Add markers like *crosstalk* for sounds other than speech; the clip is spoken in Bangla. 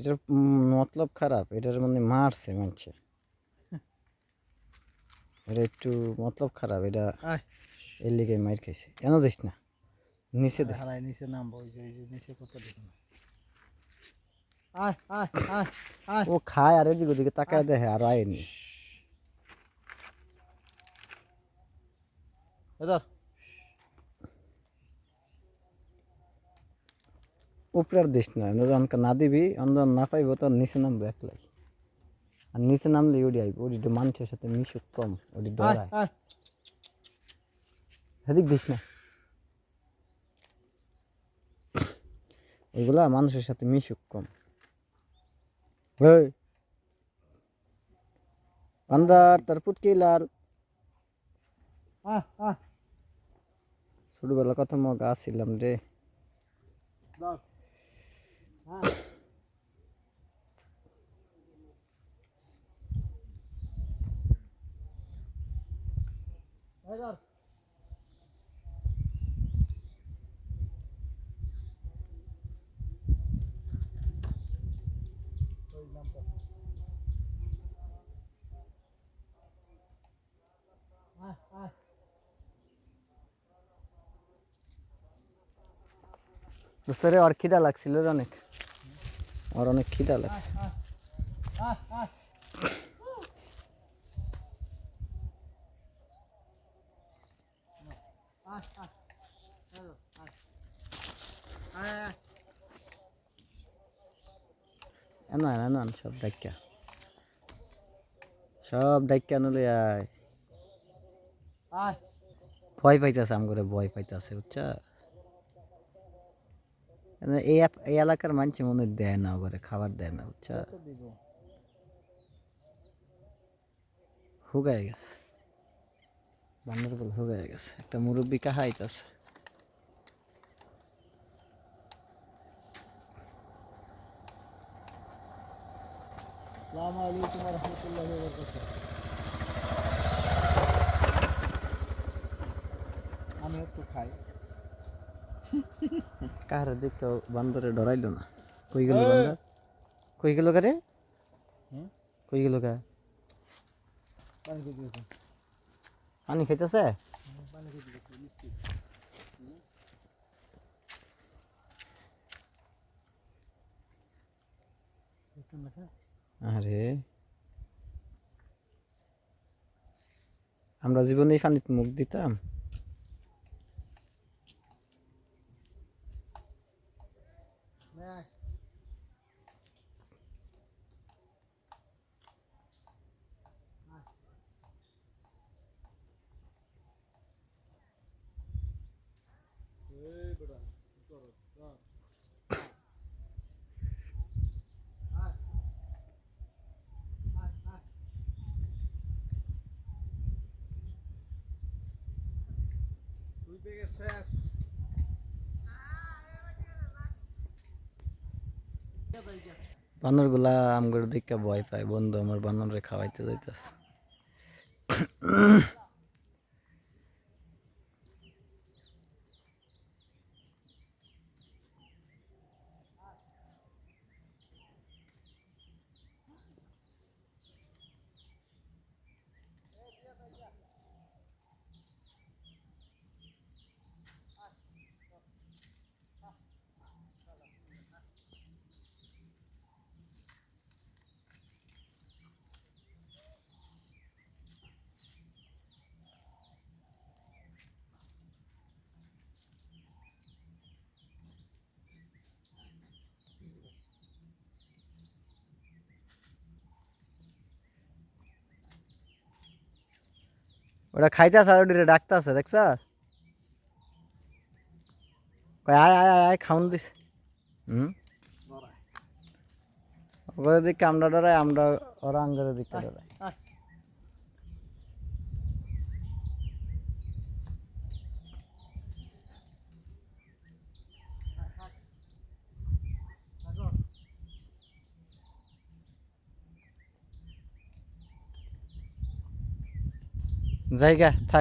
এটার মতলব খারাপ এটার মানে মারছে মানছে এটা একটু মতলব খারাপ এটা এর লিগে মার খাইছে। কেন দিস না নিচে দে। হালাই নিচে নামবো ওই যে নিচে কত দেখুন ও খায় আর এদিকে ওদিকে তাকায় দেখে আর আয়নি এদার উপরে আর দিস না অনকা না দিবি অন্য না পাইব তো নিচে নামবে একলাই। আর নিচে নামলে ওডি আইব ওডি মানুষের সাথে মিশুক কম ওডি ডরায়। সেদিক দিস না। এগুলা মানুষের সাথে মিশুক কম। ওই বান্দার তার পুটকি লাল ছোটবেলা কত মগা আসছিলাম রে। দাও হ্যাঁ এদার ওই নামটা আয় আয় বুঝতে রে ওর খিদা লাগছিল রে অনেক ওর অনেক খিদা এন সব ডাক্কা সব ডাক্কা নলে আয়। ভয় পাইতেছে আম করে ভয় পাইতেছে বুঝছা এই এই এলাকার মানুষ মনে দেয় না করে খাবার দেয় না বুঝছা? হুগায় গেছে। বান্দরবল হুগায় গেছে। একটা মুরব্বী ওয়া বারাকাতুহু আমি একটু খাই। *laughs* কাহারে দেখতে বান্দরে ডরাইলো না? কই গেল বান্দর? কই গেল কারে? কই গেল কা? পানি খাইতেছে? আরে। আমরা জীবনে পানিতে মুখ দিতাম নে এই বেটা কি করো চল আয় আয় আয় তুই পেয়ে শেষ বানরগুলা আমগর দিকে ভয় পায়। বন্ধু আমার বানরে খাওয়াইতে যাইতেছে। ওটা খাইতেছে আর ওটিরে ডাকতেছে দেখছ কয় আয় আয় আয় আয় খাউন দিস। হুম? ওদের দিকে আমরা ডরাই আমরা ওরা আঙ্গরের দিকে ডরাই জায়গা থাক